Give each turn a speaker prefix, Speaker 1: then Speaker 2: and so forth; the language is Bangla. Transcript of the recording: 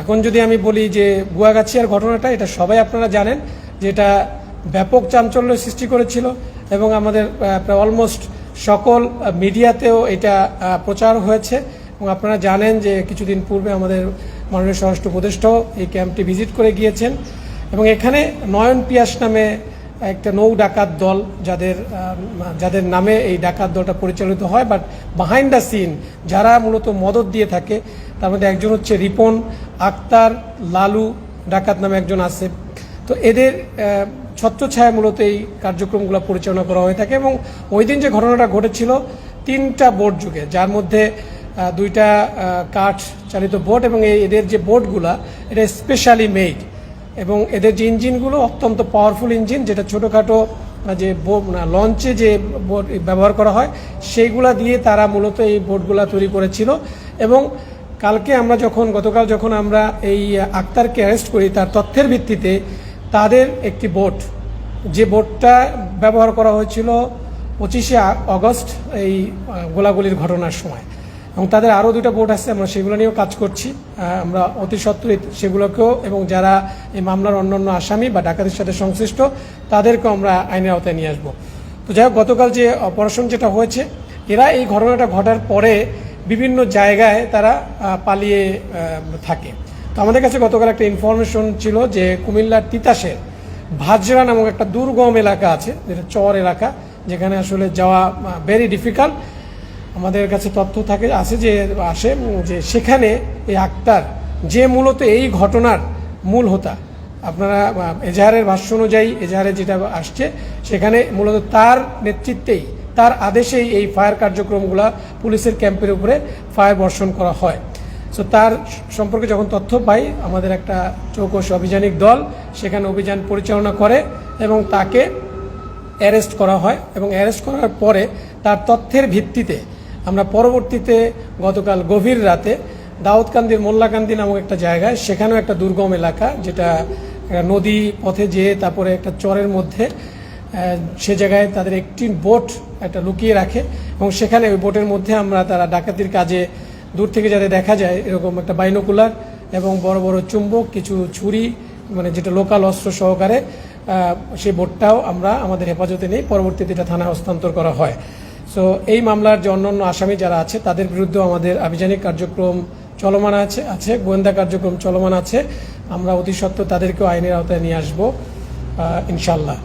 Speaker 1: এখন যদি আমি বলি যে গুয়াগাছিয়ার ঘটনাটা, এটা সবাই আপনারা জানেন যেটা ব্যাপক চাঞ্চল্য সৃষ্টি করেছিল এবং আমাদের অলমোস্ট সকল মিডিয়াতেও এটা প্রচার হয়েছে। এবং আপনারা জানেন যে কিছুদিন পূর্বে আমাদের মাননীয় স্বরাষ্ট্র উপদেষ্টাও এই ক্যাম্পটি ভিজিট করে গিয়েছেন। এবং এখানে নয়ন পিয়াস নামে একটা নৌ ডাকাত দল যাদের যাদের নামে এই ডাকাত দলটা পরিচালিত হয় বাট বাহাইন্ড দ্য সিন যারা মূলত মদত দিয়ে থাকে, তার মধ্যে একজন হচ্ছে রিপন আক্তার লালু ডাকাত নামে একজন আছে। তো এদের ছত্রছায়া মূলত এই কার্যক্রমগুলো পরিচালনা করা হয়ে থাকে এবং ওই দিন যে ঘটনাটা ঘটেছিল, তিনটা বোট যুগে, যার মধ্যে দুইটা কাঠ চালিত বোট এবং এই এদের যে বোটগুলা, এটা স্পেশালি মেড এবং এদের যে ইঞ্জিনগুলো অত্যন্ত পাওয়ারফুল ইঞ্জিন যেটা ছোটোখাটো যে লঞ্চে যে বোট ব্যবহার করা হয়, সেইগুলা দিয়ে তারা মূলত এই বোটগুলা তৈরি করেছিল। এবং কালকে আমরা যখন, গতকাল যখন আমরা এই আক্তারকে অ্যারেস্ট করি, তার তথ্যের ভিত্তিতে তাদের একটি বোট যে বোটটা ব্যবহার করা হয়েছিল পঁচিশে আগস্ট এই গোলাগুলির ঘটনার সময়। এবং তাদের আরও দুটো বোর্ড আছে, আমরা সেগুলো নিয়েও কাজ করছি। আমরা অতি সত্ত্বই সেগুলোকেও এবং যারা এই মামলার অন্যান্য আসামি বা ডাকাতির সাথে সংশ্লিষ্ট, তাদেরকেও আমরা আইনের আওতায় নিয়ে আসব। তো যাই হোক, গতকাল যে অপারেশন যেটা হয়েছে, এরা এই ঘটনাটা ঘটার পরে বিভিন্ন জায়গায় তারা পালিয়ে থাকে। তো আমাদের কাছে গতকাল একটা ইনফরমেশন ছিল যে কুমিল্লার তিতাসের ভাজরা নামক একটা দুর্গম এলাকা আছে, যেটা চর এলাকা, যেখানে আসলে যাওয়া ভেরি ডিফিকাল্ট আমাদের কাছে তথ্য থাকে, আছে যে, আসে যে সেখানে এই আক্তার যে মূলত এই ঘটনার মূল হোতা। আপনারা এজাহারের ভাষ্য অনুযায়ী এজাহারে যেটা আসছে, সেখানে মূলত তার নেতৃত্বেই, তার আদেশেই এই ফায়ার কার্যক্রমগুলা পুলিশের ক্যাম্পের উপরে ফায়ার বর্ষণ করা হয়। সো তার সম্পর্কে যখন তথ্য পাই, আমাদের একটা চৌকস অভিযানিক দল সেখানে অভিযান পরিচালনা করে এবং তাকে অ্যারেস্ট করা হয় এবং অ্যারেস্ট করার পরে তার তথ্যের ভিত্তিতে আমরা পরবর্তীতে গতকাল গভীর রাতে দাউদকান্দির মোল্লাকান্দি নামক একটা জায়গায়, সেখানেও একটা দুর্গম এলাকা, যেটা নদী পথে যেয়ে তারপরে একটা চরের মধ্যে সে জায়গায় তাদের একটি বোট একটা লুকিয়ে রাখে এবং সেখানে ওই বোটের মধ্যে আমরা তারা ডাকাতির কাজে দূর থেকে যাতে দেখা যায়, এরকম একটা বাইনোকুলার এবং বড় বড় চুম্বক, কিছু ছুরি মানে যেটা লোকাল অস্ত্র সহকারে সেই বোটটাও আমরা আমাদের হেফাজতে নেই। পরবর্তীতে এটা থানায় হস্তান্তর করা হয়। সো এই মামলার যে অন্যান্য আসামি যারা আছে, তাদের বিরুদ্ধেও আমাদের আভিযানিক কার্যক্রম চলমান আছে আছে, গোয়েন্দা কার্যক্রম চলমান আছে। আমরা অতি সত্ত্বেও তাদেরকেও আইনের আওতায় নিয়ে আসব ইনশাল্লাহ